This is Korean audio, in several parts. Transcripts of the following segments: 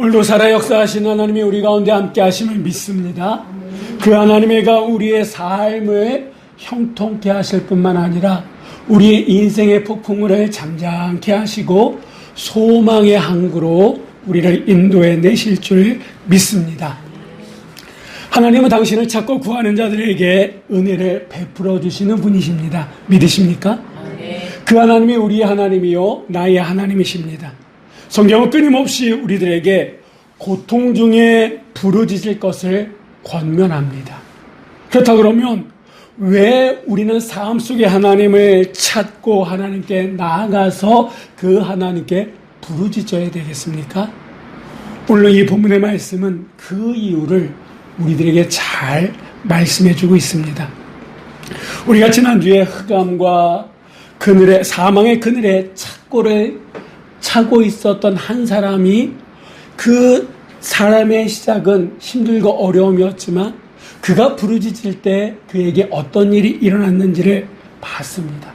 오늘도 살아 역사하신 하나님이 우리 가운데 함께 하심을 믿습니다. 그 하나님의가 우리의 삶을 형통케 하실 뿐만 아니라 우리의 인생의 폭풍을 잠잠케 하시고 소망의 항구로 우리를 인도해 내실 줄 믿습니다. 하나님은 당신을 찾고 구하는 자들에게 은혜를 베풀어 주시는 분이십니다. 믿으십니까? 그 하나님이 우리의 하나님이요, 나의 하나님이십니다. 성경은 끊임없이 우리들에게 고통 중에 부르짖을 것을 권면합니다. 그렇다 그러면 왜 우리는 삶 속에 하나님을 찾고 하나님께 나아가서 그 하나님께 부르짖어야 되겠습니까? 오늘 이 본문의 말씀은 그 이유를 우리들에게 잘 말씀해 주고 있습니다. 우리가 지난주에 흑암과 그늘에, 사망의 그늘에 착고를 차고 있었던 한 사람이 그 사람의 시작은 힘들고 어려움이었지만 그가 부르짖을 때 그에게 어떤 일이 일어났는지를 봤습니다.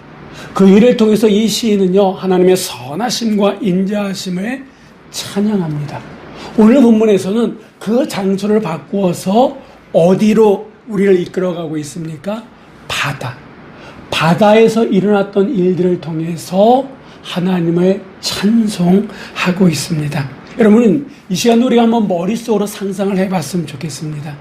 그 일을 통해서 이 시인은요, 하나님의 선하심과 인자하심을 찬양합니다. 오늘 본문에서는 그 장소를 바꾸어서 어디로 우리를 이끌어가고 있습니까? 바다. 바다에서 일어났던 일들을 통해서 하나님을 찬송하고 있습니다. 여러분, 이 시간 우리가 한번 머릿속으로 상상을 해봤으면 좋겠습니다.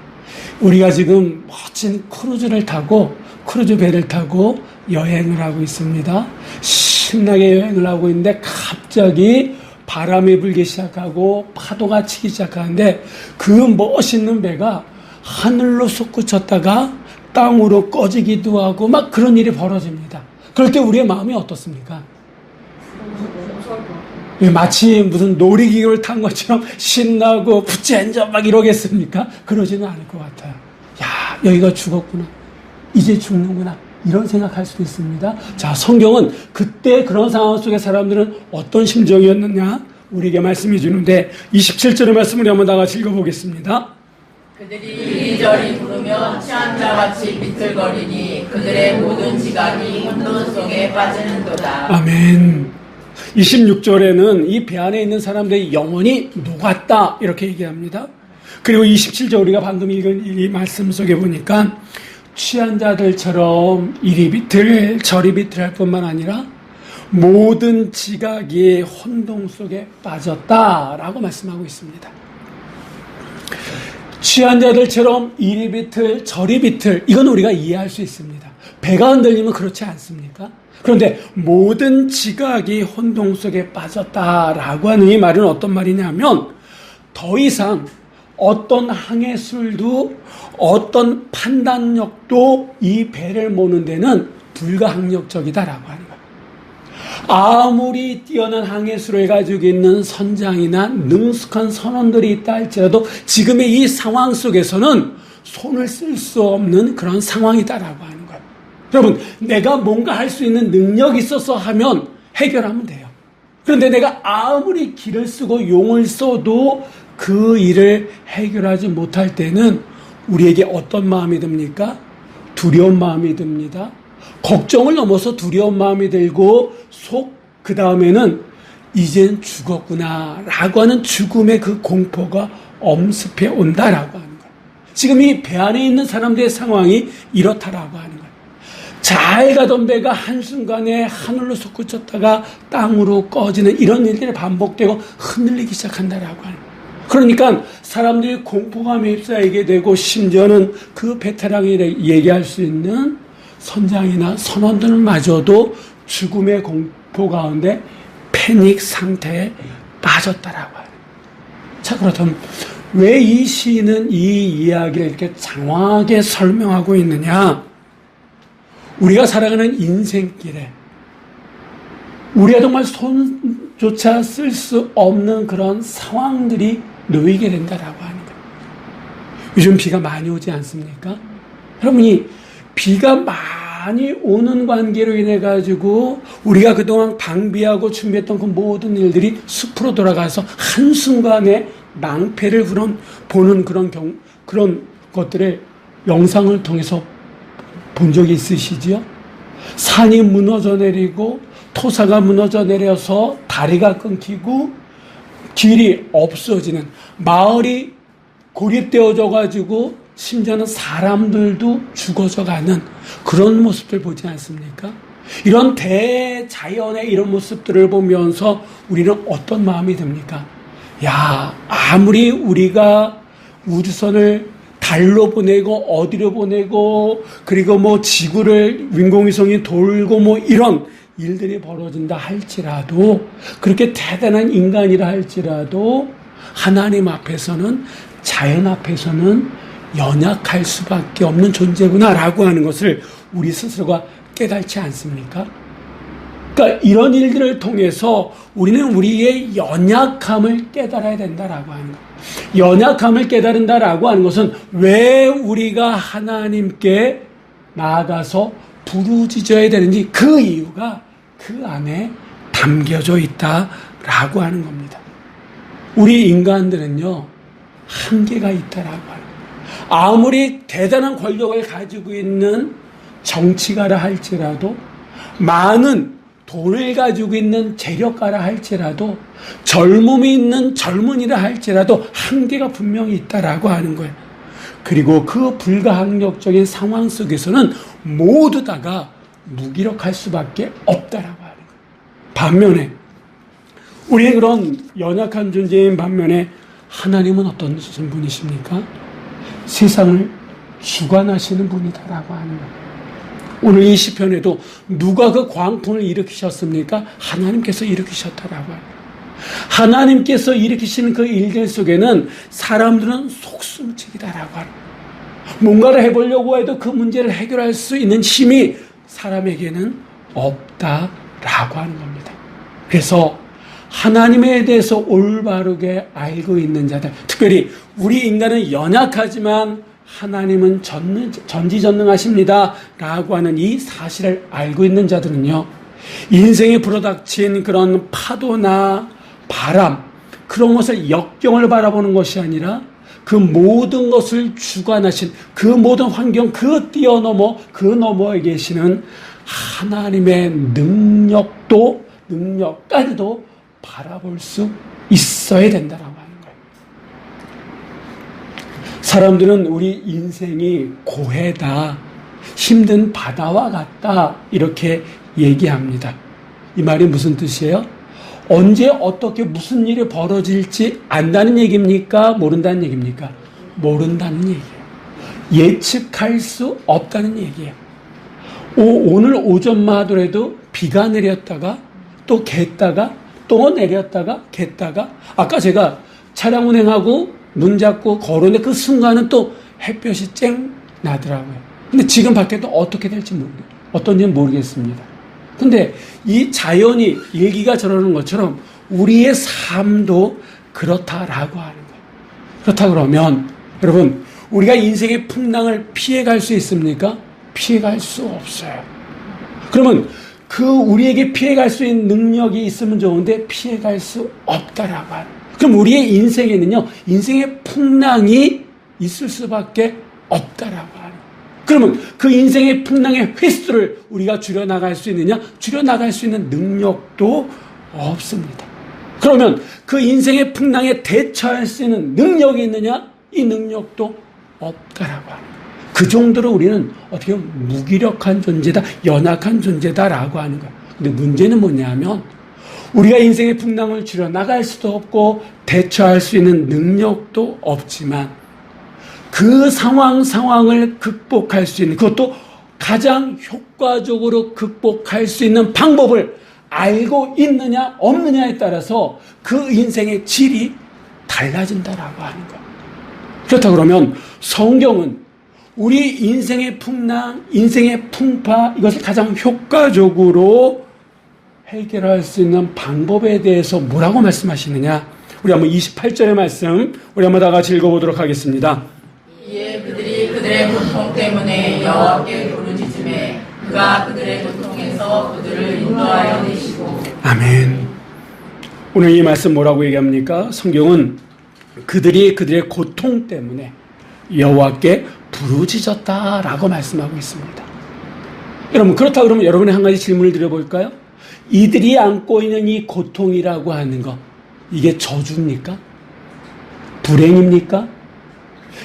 우리가 지금 멋진 크루즈를 타고, 크루즈 배를 타고 여행을 하고 있습니다. 신나게 여행을 하고 있는데 갑자기 바람이 불기 시작하고 파도가 치기 시작하는데 그 멋있는 배가 하늘로 솟구쳤다가 땅으로 꺼지기도 하고 막 그런 일이 벌어집니다. 그럴 때 우리의 마음이 어떻습니까? 마치 무슨 놀이기구를 탄 것처럼 신나고 부채앉아 막 이러겠습니까? 그러지는 않을 것 같아요. 야, 여기가 죽었구나. 이제 죽는구나. 이런 생각할 수도 있습니다. 자, 성경은 그때 그런 상황 속에 사람들은 어떤 심정이었느냐? 우리에게 말씀해 주는데 27절의 말씀을 한번 다 같이 읽어보겠습니다. 그들이 이리저리 부르며 취한 자같이 비틀거리니 그들의 모든 지각이 혼돈 속에 빠지는도다. 아멘. 26절에는 이 배 안에 있는 사람들의 영혼이 녹았다. 이렇게 얘기합니다. 그리고 27절 우리가 방금 읽은 이 말씀 속에 보니까 취한 자들처럼 이리 비틀 저리 비틀할 뿐만 아니라 모든 지각이 혼동 속에 빠졌다라고 말씀하고 있습니다. 취한 자들처럼 이리 비틀 저리 비틀 이건 우리가 이해할 수 있습니다. 배가 흔들리면 그렇지 않습니까? 그런데 모든 지각이 혼동 속에 빠졌다라고 하는 이 말은 어떤 말이냐면 더 이상 어떤 항해술도 어떤 판단력도 이 배를 모는 데는 불가항력적이다라고 하는 거예요. 아무리 뛰어난 항해술을 가지고 있는 선장이나 능숙한 선원들이 있다 할지라도 지금의 이 상황 속에서는 손을 쓸 수 없는 그런 상황이다라고 하는 거예요. 여러분, 내가 뭔가 할 수 있는 능력이 있어서 하면 해결하면 돼요. 그런데 내가 아무리 길을 쓰고 용을 써도 그 일을 해결하지 못할 때는 우리에게 어떤 마음이 듭니까? 두려운 마음이 듭니다. 걱정을 넘어서 두려운 마음이 들고 속 그 다음에는 이젠 죽었구나 라고 하는 죽음의 그 공포가 엄습해 온다라고 하는 거예요. 지금 이 배 안에 있는 사람들의 상황이 이렇다라고 하는 거예요. 잘 가던 배가 한순간에 하늘로 솟구쳤다가 땅으로 꺼지는 이런 일들이 반복되고 흔들리기 시작한다라고 하는. 그러니까 사람들이 공포감에 휩싸이게 되고 심지어는 그 베테랑이 얘기할 수 있는 선장이나 선원들마저도 죽음의 공포 가운데 패닉 상태에 빠졌다라고 해요. 자, 그렇다면 왜 이 시인은 이 이야기를 이렇게 장황하게 설명하고 있느냐? 우리가 살아가는 인생길에 우리가 정말 손조차 쓸 수 없는 그런 상황들이 놓이게 된다라고 하는 거예요. 요즘 비가 많이 오지 않습니까? 여러분이 비가 많이 오는 관계로 인해 가지고 우리가 그동안 방비하고 준비했던 그 모든 일들이 숲으로 돌아가서 한순간에 낭패를 그런 보는 그런 경 그런 것들을 영상을 통해서 본 적이 있으시지요? 산이 무너져 내리고 토사가 무너져 내려서 다리가 끊기고 길이 없어지는 마을이 고립되어져 가지고 심지어는 사람들도 죽어져 가는 그런 모습들 보지 않습니까? 이런 대자연의 이런 모습들을 보면서 우리는 어떤 마음이 듭니까? 야, 아무리 우리가 우주선을 달로 보내고 어디로 보내고 그리고 뭐 지구를 인공위성이 돌고 뭐 이런 일들이 벌어진다 할지라도 그렇게 대단한 인간이라 할지라도 하나님 앞에서는 자연 앞에서는 연약할 수밖에 없는 존재구나라고 하는 것을 우리 스스로가 깨닫지 않습니까? 그러니까 이런 일들을 통해서 우리는 우리의 연약함을 깨달아야 된다라고 하는 것. 연약함을 깨달은다라고 하는 것은 왜 우리가 하나님께 나아가서 부르짖어야 되는지 그 이유가 그 안에 담겨져 있다라고 하는 겁니다. 우리 인간들은요, 한계가 있다라고 하는. 아무리 대단한 권력을 가지고 있는 정치가라 할지라도 많은 돈을 가지고 있는 재력가라 할지라도 젊음이 있는 젊은이라 할지라도 한계가 분명히 있다라고 하는 거예요. 그리고 그 불가항력적인 상황 속에서는 모두 다가 무기력할 수밖에 없다라고 하는 거예요. 반면에 우리의 그런 연약한 존재인 반면에 하나님은 어떤 분이십니까? 세상을 주관하시는 분이다라고 하는 거예요. 오늘 이 시편에도 누가 그 광풍을 일으키셨습니까? 하나님께서 일으키셨다라고 해요. 하나님께서 일으키시는 그 일들 속에는 사람들은 속숨책이다라고 하는 뭔가를 해보려고 해도 그 문제를 해결할 수 있는 힘이 사람에게는 없다라고 하는 겁니다. 그래서 하나님에 대해서 올바르게 알고 있는 자들, 특별히 우리 인간은 연약하지만 하나님은 전지전능하십니다. 라고 하는 이 사실을 알고 있는 자들은요, 인생에 불어닥친 그런 파도나 바람, 그런 것을 역경을 바라보는 것이 아니라 그 모든 것을 주관하신 그 모든 환경, 그 뛰어넘어, 그 너머에 계시는 하나님의 능력도, 능력까지도 바라볼 수 있어야 된다라고. 사람들은 우리 인생이 고해다, 힘든 바다와 같다, 이렇게 얘기합니다. 이 말이 무슨 뜻이에요? 언제 어떻게 무슨 일이 벌어질지 안다는 얘기입니까? 모른다는 얘기입니까? 모른다는 얘기예요. 예측할 수 없다는 얘기예요. 오, 오늘 오전만 하더라도 비가 내렸다가 또 겠다가 또 내렸다가 겠다가 아까 제가 차량 운행하고 눈 잡고 걸어오는데 그 순간은 또 햇볕이 쨍 나더라고요. 근데 지금 밖에도 어떻게 될지 모르겠어요. 어떤지는 모르겠습니다. 근데 이 자연이 일기가 저러는 것처럼 우리의 삶도 그렇다라고 하는 거예요. 그렇다 그러면 여러분 우리가 인생의 풍랑을 피해갈 수 있습니까? 피해갈 수 없어요. 그러면 그 우리에게 피해갈 수 있는 능력이 있으면 좋은데 피해갈 수 없다라고 하는. 그럼 우리의 인생에는요 인생의 풍랑이 있을 수밖에 없다라고 하는. 그러면 그 인생의 풍랑의 횟수를 우리가 줄여나갈 수 있느냐? 줄여나갈 수 있는 능력도 없습니다. 그러면 그 인생의 풍랑에 대처할 수 있는 능력이 있느냐? 이 능력도 없다라고 합니다. 그 정도로 우리는 어떻게 보면 무기력한 존재다, 연약한 존재다라고 하는 거예요. 근데 문제는 뭐냐면 우리가 인생의 풍랑을 줄여 나갈 수도 없고 대처할 수 있는 능력도 없지만 그 상황 상황을 극복할 수 있는 그것도 가장 효과적으로 극복할 수 있는 방법을 알고 있느냐 없느냐에 따라서 그 인생의 질이 달라진다라고 하는 것. 그렇다 그러면 성경은 우리 인생의 풍랑, 인생의 풍파 이것을 가장 효과적으로 해결할 수 있는 방법에 대해서 뭐라고 말씀하시느냐? 우리 한번 28절의 말씀 우리 한번 다 같이 읽어보도록 하겠습니다. 이에 그들이 그들의 고통 때문에 여호와께 부르짖음에 그가 그들의 고통에서 그들을 인도하여 내시고 아멘. 오늘 이 말씀 뭐라고 얘기합니까? 성경은 그들이 그들의 고통 때문에 여호와께 부르짖었다라고 말씀하고 있습니다. 여러분 그렇다 그러면 여러분의 한 가지 질문을 드려볼까요? 이들이 안고 있는 이 고통이라고 하는 것 이게 저주입니까? 불행입니까?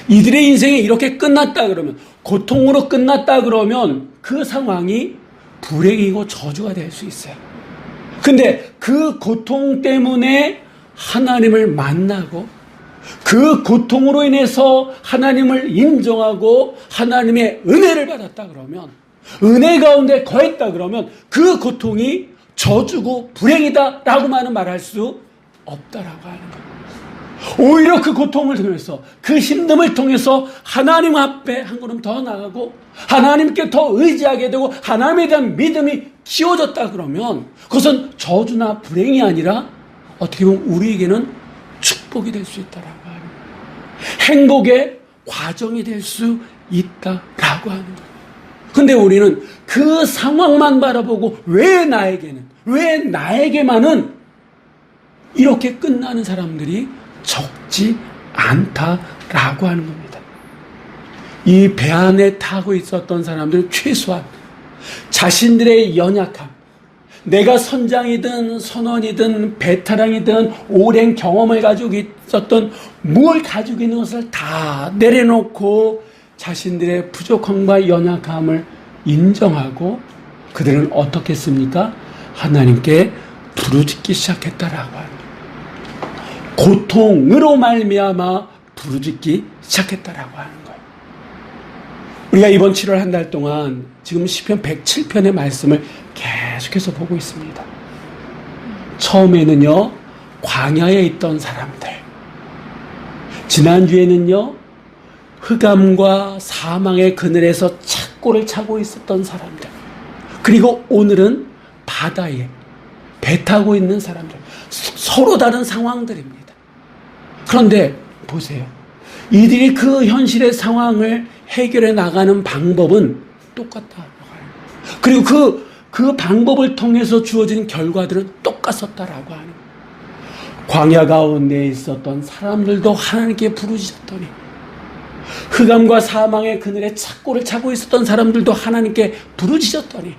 이들의 인생이 이렇게 끝났다 그러면, 고통으로 끝났다 그러면 그 상황이 불행이고 저주가 될 수 있어요. 근데 그 고통 때문에 하나님을 만나고 그 고통으로 인해서 하나님을 인정하고 하나님의 은혜를 받았다 그러면 은혜 가운데 거했다 그러면 그 고통이 저주고 불행이다라고만 은 말할 수 없다라고 하는 거예요. 오히려 그 고통을 통해서 그 힘듦을 통해서 하나님 앞에 한 걸음 더 나가고 하나님께 더 의지하게 되고 하나님에 대한 믿음이 키워졌다 그러면 그것은 저주나 불행이 아니라 어떻게 보면 우리에게는 축복이 될 수 있다라고 하는. 행복의 과정이 될 수 있다라고 하는 거예요. 근데 우리는 그 상황만 바라보고 왜 나에게는 왜 나에게만은 이렇게 끝나는 사람들이 적지 않다라고 하는 겁니다. 이 배 안에 타고 있었던 사람들 최소한 자신들의 연약함, 내가 선장이든 선원이든 베테랑이든 오랜 경험을 가지고 있었던 뭘 가지고 있는 것을 다 내려놓고 자신들의 부족함과 연약함을 인정하고 그들은 어떻게 했습니까? 하나님께 부르짖기 시작했다라고 합니다. 고통으로 말미암아 부르짖기 시작했다라고 하는 거예요. 우리가 이번 7월 한 달 동안 지금 시편 107편의 말씀을 계속해서 보고 있습니다. 처음에는요, 광야에 있던 사람들. 지난주에는요, 흑암과 사망의 그늘에서 착고를 차고 있었던 사람들. 그리고 오늘은 바다에 배 타고 있는 사람들. 서로 다른 상황들입니다. 그런데 보세요. 이들이 그 현실의 상황을 해결해 나가는 방법은 똑같다. 그리고 그, 그 방법을 통해서 주어진 결과들은 똑같았다라고 하는. 광야 가운데 있었던 사람들도 하나님께 부르짖었더니 흑암과 사망의 그늘에 착고를 차고 있었던 사람들도 하나님께 부르짖었더니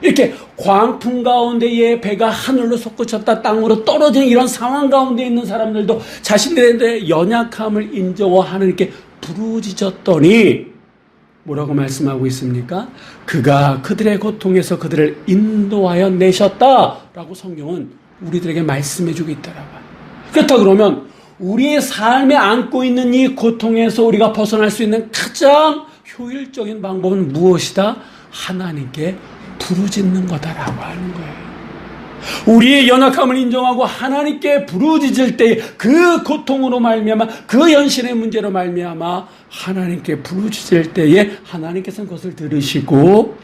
이렇게 광풍 가운데에 배가 하늘로 솟구쳤다 땅으로 떨어지는 이런 상황 가운데 있는 사람들도 자신들의 연약함을 인정하고 하나님께 부르짖었더니 뭐라고 말씀하고 있습니까? 그가 그들의 고통에서 그들을 인도하여 내셨다라고 성경은 우리들에게 말씀해주고 있다라고. 그렇다 그러면 우리의 삶에 안고 있는 이 고통에서 우리가 벗어날 수 있는 가장 효율적인 방법은 무엇이다? 하나님께 부르짖는 거다라고 하는 거예요. 우리의 연약함을 인정하고 하나님께 부르짖을 때 그 고통으로 말미암아 그 현실의 문제로 말미암아 하나님께 부르짖을 때에 하나님께서는 그것을 들으시고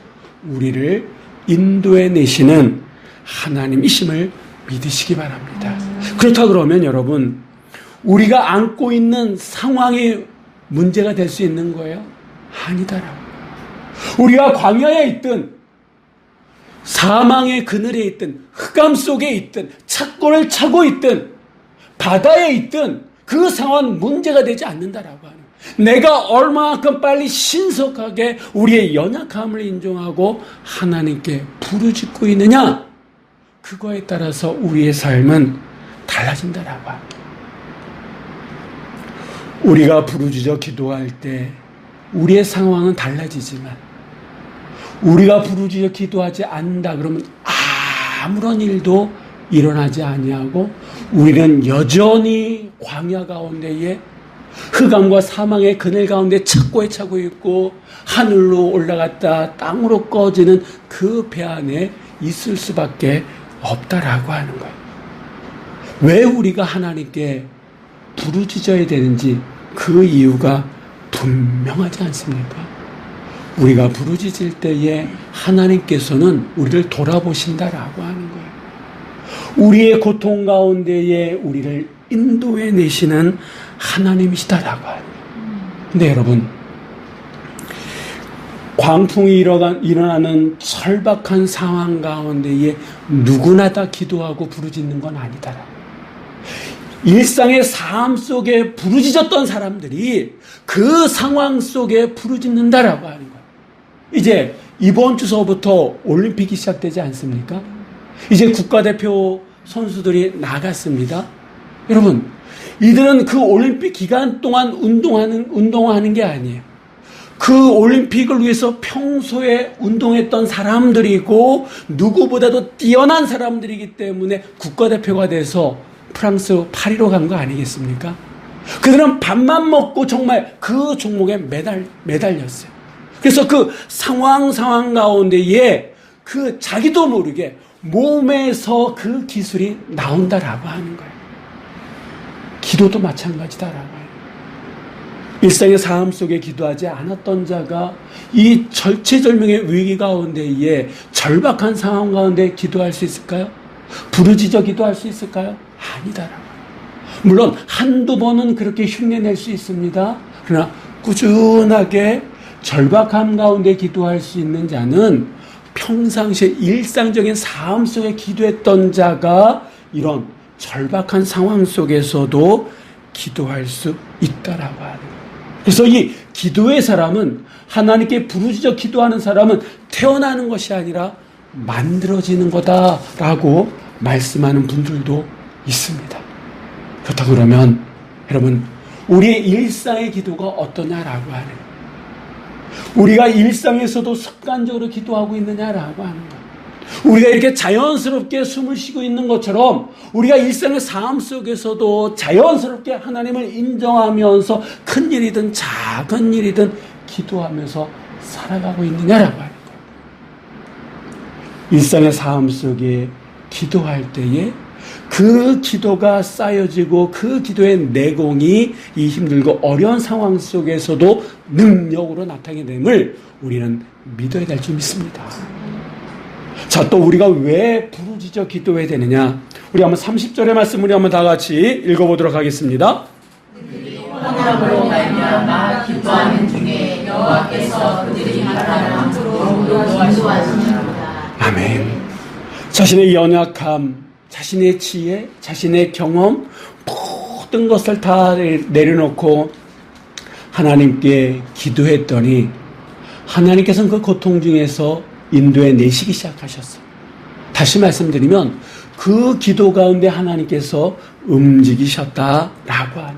우리를 인도해 내시는 하나님이심을 믿으시기 바랍니다. 그렇다 그러면 여러분 우리가 안고 있는 상황이 문제가 될 수 있는 거예요? 아니다라고. 우리가 광야에 있든 사망의 그늘에 있든 흑암 속에 있든 착고를 차고 있든 바다에 있든 그 상황은 문제가 되지 않는다라고 하는 내가 얼마만큼 빨리 신속하게 우리의 연약함을 인정하고 하나님께 부르짖고 있느냐 그거에 따라서 우리의 삶은 달라진다라고 합니다. 우리가 부르짖어 기도할 때 우리의 상황은 달라지지만 우리가 부르짖어 기도하지 않는다 그러면 아무런 일도 일어나지 아니하고 우리는 여전히 광야 가운데에 흑암과 사망의 그늘 가운데 착고에 차고 있고 하늘로 올라갔다 땅으로 꺼지는 그 배 안에 있을 수밖에 없다라고 하는 거예요. 왜 우리가 하나님께 부르짖어야 되는지 그 이유가 분명하지 않습니까? 우리가 부르짖을 때에 하나님께서는 우리를 돌아보신다라고 하는 거예요. 우리의 고통 가운데에 우리를 인도해 내시는 하나님이시다라고 하는 거예요. 근데 여러분, 광풍이 일어나는 철박한 상황 가운데에 누구나 다 기도하고 부르짖는 건 아니다. 일상의 삶 속에 부르짖었던 사람들이 그 상황 속에 부르짖는다라고 하는 거예요. 이제 이번 주서부터 올림픽이 시작되지 않습니까? 이제 국가대표 선수들이 나갔습니다. 여러분, 이들은 그 올림픽 기간 동안 운동하는, 운동하는 게 아니에요. 그 올림픽을 위해서 평소에 운동했던 사람들이고 누구보다도 뛰어난 사람들이기 때문에 국가대표가 돼서 프랑스 파리로 간 거 아니겠습니까? 그들은 밥만 먹고 정말 그 종목에 매달, 매달렸어요. 그래서 그 상황 상황 가운데에 그 자기도 모르게 몸에서 그 기술이 나온다라고 하는 거예요. 기도도 마찬가지다라고 해요. 일상의 삶 속에 기도하지 않았던 자가 이 절체절명의 위기 가운데에 절박한 상황 가운데 기도할 수 있을까요? 부르짖어 기도할 수 있을까요? 아니다라고. 물론 한두 번은 그렇게 흉내낼 수 있습니다. 그러나 꾸준하게 절박함 가운데 기도할 수 있는 자는 평상시에 일상적인 삶 속에 기도했던 자가 이런 절박한 상황 속에서도 기도할 수 있다라고 하는 거예요. 그래서 이 기도의 사람은 하나님께 부르짖어 기도하는 사람은 태어나는 것이 아니라 만들어지는 거다라고 말씀하는 분들도 있습니다. 그렇다 그러면 여러분 우리의 일상의 기도가 어떠냐라고 하는. 우리가 일상에서도 습관적으로 기도하고 있느냐라고 하는 거예요. 우리가 이렇게 자연스럽게 숨을 쉬고 있는 것처럼 우리가 일상의 삶 속에서도 자연스럽게 하나님을 인정하면서 큰 일이든 작은 일이든 기도하면서 살아가고 있느냐라고 하는 거예요. 일상의 삶 속에 기도할 때에 그 기도가 쌓여지고 그 기도의 내공이 이 힘들고 어려운 상황 속에서도 능력으로 나타내됨을 우리는 믿어야 될 줄 믿습니다. 자, 또 우리가 왜 부르짖어 기도해야 되느냐? 우리 한번 30절의 말씀 우리 한번 다 같이 읽어보도록 하겠습니다. 아멘. 자신의 연약함, 자신의 지혜, 자신의 경험, 모든 것을 다 내려놓고 하나님께 기도했더니 하나님께서는 그 고통 중에서 인도에 내시기 시작하셨어요. 다시 말씀드리면 그 기도 가운데 하나님께서 움직이셨다라고 하는 거예요.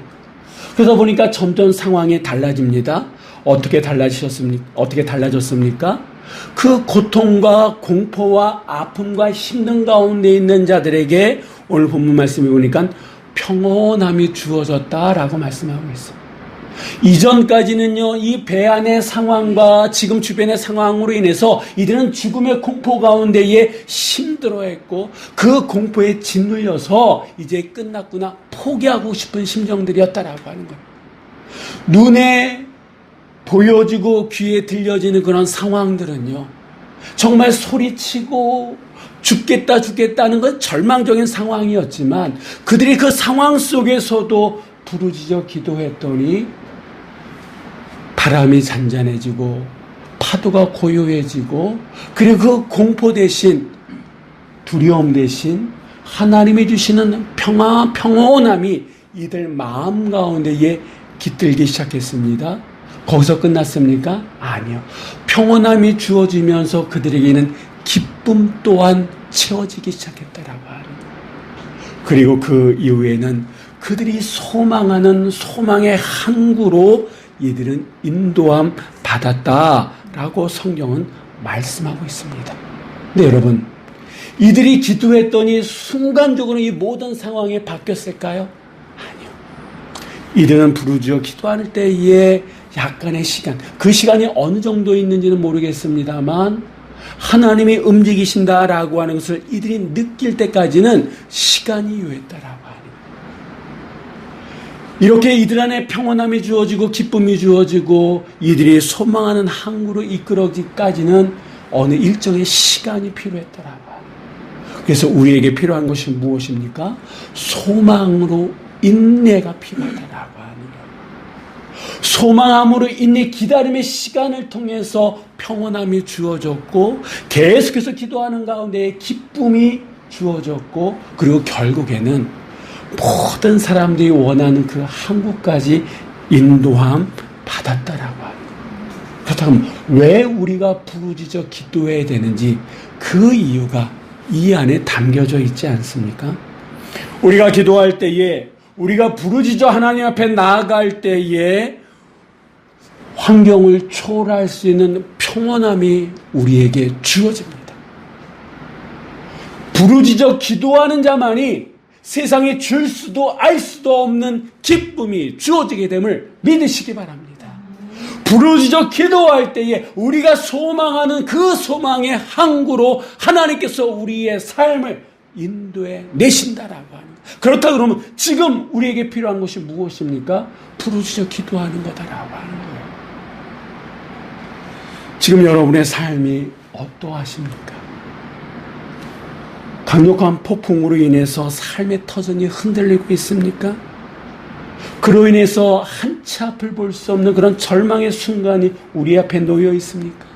그러다 보니까 점점 상황이 달라집니다. 어떻게 달라지셨습니까? 어떻게 달라졌습니까? 그 고통과 공포와 아픔과 힘든 가운데 있는 자들에게 오늘 본문 말씀해 보니까 평온함이 주어졌다라고 말씀하고 있어요. 이전까지는요, 이 배 안의 상황과 지금 주변의 상황으로 인해서 이들은 죽음의 공포 가운데에 힘들어했고 그 공포에 짓눌려서 이제 끝났구나 포기하고 싶은 심정들이었다라고 하는 거예요. 눈에 보여지고 귀에 들려지는 그런 상황들은요, 정말 소리치고 죽겠다 죽겠다는 건 절망적인 상황이었지만 그들이 그 상황 속에서도 부르짖어 기도했더니 바람이 잔잔해지고 파도가 고요해지고 그리고 그 공포 대신 두려움 대신 하나님이 주시는 평화 평온함이 이들 마음 가운데에 깃들기 시작했습니다. 거기서 끝났습니까? 아니요. 평온함이 주어지면서 그들에게는 기쁨 또한 채워지기 시작했다라고 하는 그리고 그 이후에는 그들이 소망하는 소망의 항구로 이들은 인도함 받았다라고 성경은 말씀하고 있습니다. 네, 여러분. 이들이 기도했더니 순간적으로 이 모든 상황이 바뀌었을까요? 아니요. 이들은 부르짖어 기도할 때에 약간의 시간, 그 시간이 어느 정도 있는지는 모르겠습니다만 하나님이 움직이신다라고 하는 것을 이들이 느낄 때까지는 시간이 요했다라고 하는 이렇게 이들 안에 평온함이 주어지고 기쁨이 주어지고 이들이 소망하는 항구로 이끌어지기까지는 어느 일정의 시간이 필요했더라고 하는 그래서 우리에게 필요한 것이 무엇입니까? 소망으로 인내가 필요하다라고. 소망함으로 인내 기다림의 시간을 통해서 평온함이 주어졌고 계속해서 기도하는 가운데 기쁨이 주어졌고 그리고 결국에는 모든 사람들이 원하는 그 한국까지 인도함 받았다라고 합니다. 그렇다면 왜 우리가 부르짖어 기도해야 되는지 그 이유가 이 안에 담겨져 있지 않습니까? 우리가 기도할 때에 우리가 부르짖어 하나님 앞에 나아갈 때에 환경을 초월할 수 있는 평온함이 우리에게 주어집니다. 부르짖어 기도하는 자만이 세상에 줄 수도 알 수도 없는 기쁨이 주어지게 됨을 믿으시기 바랍니다. 부르짖어 기도할 때에 우리가 소망하는 그 소망의 항구로 하나님께서 우리의 삶을 인도해 내신다라고 거예요. 그렇다 그러면 지금 우리에게 필요한 것이 무엇입니까? 부르짖어 기도하는 거다라고 하는 거예요. 지금 여러분의 삶이 어떠하십니까? 강력한 폭풍으로 인해서 삶의 터전이 흔들리고 있습니까? 그로 인해서 한치 앞을 볼 수 없는 그런 절망의 순간이 우리 앞에 놓여 있습니까?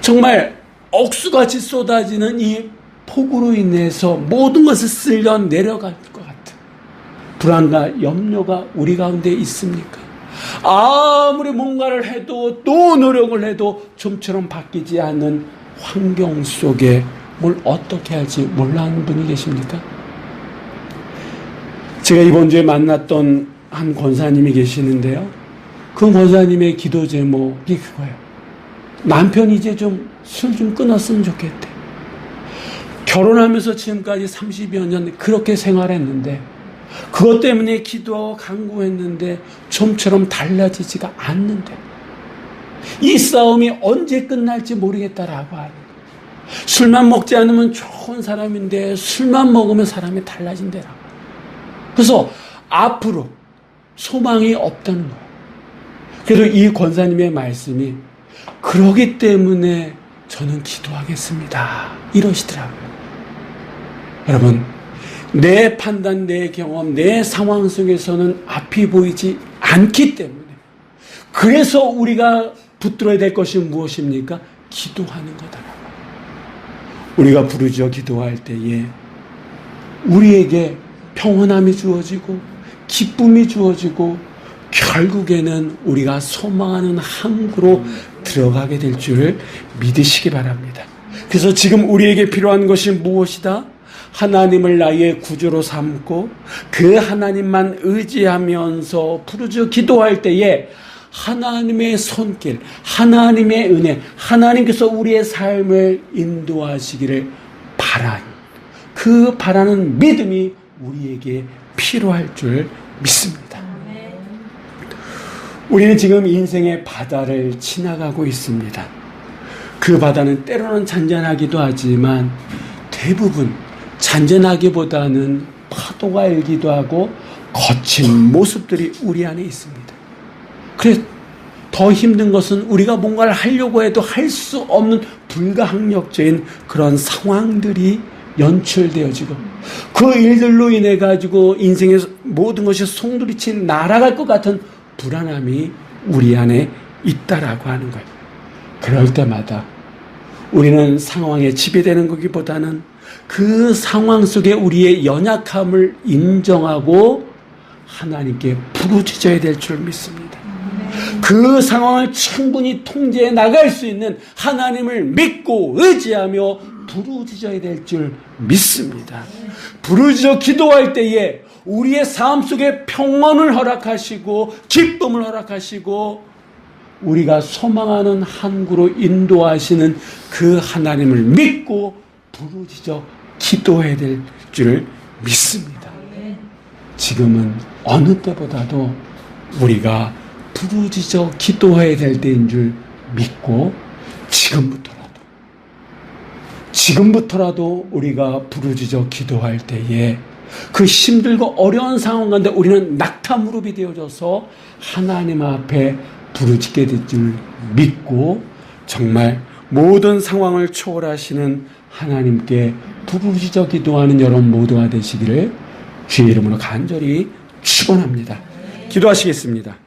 정말 억수같이 쏟아지는 이 폭우로 인해서 모든 것을 쓸려 내려갈 것 같은 불안과 염려가 우리 가운데 있습니까? 아무리 뭔가를 해도 또 노력을 해도 좀처럼 바뀌지 않는 환경 속에 뭘 어떻게 할지 몰라하는 분이 계십니까? 제가 이번 주에 만났던 한 권사님이 계시는데요. 그 권사님의 기도 제목이 그거예요. 남편이 이제 좀 술좀 끊었으면 좋겠대. 결혼하면서 지금까지 30여 년 그렇게 생활했는데 그것 때문에 기도하고 간구했는데 좀처럼 달라지지가 않는데 이 싸움이 언제 끝날지 모르겠다라고 하는 술만 먹지 않으면 좋은 사람인데 술만 먹으면 사람이 달라진대라고 그래서 앞으로 소망이 없다는 거예요. 그래도 이 권사님의 말씀이 그러기 때문에 저는 기도하겠습니다. 이러시더라고요. 여러분, 내 판단, 내 경험, 내 상황 속에서는 앞이 보이지 않기 때문에 그래서 우리가 붙들어야 될 것이 무엇입니까? 기도하는 거다라고. 우리가 부르짖어 기도할 때에 우리에게 평온함이 주어지고 기쁨이 주어지고 결국에는 우리가 소망하는 항구로 들어가게 될 줄 믿으시기 바랍니다. 그래서 지금 우리에게 필요한 것이 무엇이다? 하나님을 나의 구주로 삼고 그 하나님만 의지하면서 부르짖어 기도할 때에 하나님의 손길, 하나님의 은혜, 하나님께서 우리의 삶을 인도하시기를 바란 그 바라는 믿음이 우리에게 필요할 줄 믿습니다. 우리는 지금 인생의 바다를 지나가고 있습니다. 그 바다는 때로는 잔잔하기도 하지만 대부분 잔잔하기보다는 파도가 일기도 하고 거친 모습들이 우리 안에 있습니다. 그래 더 힘든 것은 우리가 뭔가를 하려고 해도 할 수 없는 불가항력적인 그런 상황들이 연출되어지고 그 일들로 인해 가지고 인생의 모든 것이 송두리치 날아갈 것 같은 불안함이 우리 안에 있다라고 하는 거예요. 그럴 때마다 우리는 상황에 지배되는 것보다는 그 상황 속에 우리의 연약함을 인정하고 하나님께 부르짖어야 될 줄 믿습니다. 그 상황을 충분히 통제해 나갈 수 있는 하나님을 믿고 의지하며 부르짖어야 될 줄 믿습니다. 부르짖어 기도할 때에 우리의 삶 속에 평온을 허락하시고 기쁨을 허락하시고 우리가 소망하는 항구로 인도하시는 그 하나님을 믿고 부르짖어 기도해야 될줄 믿습니다. 지금은 어느 때보다도 우리가 부르짖어 기도해야 될 때인 줄 믿고 지금부터라도 지금부터라도 우리가 부르짖어 기도할 때에 그 힘들고 어려운 상황 가운데 우리는 낙타 무릎이 되어져서 하나님 앞에 부르짖게 될 줄 믿고 정말 모든 상황을 초월하시는 하나님께 부르짖어 기도하는 여러분 모두가 되시기를 주의 이름으로 간절히 축원합니다. 기도하시겠습니다.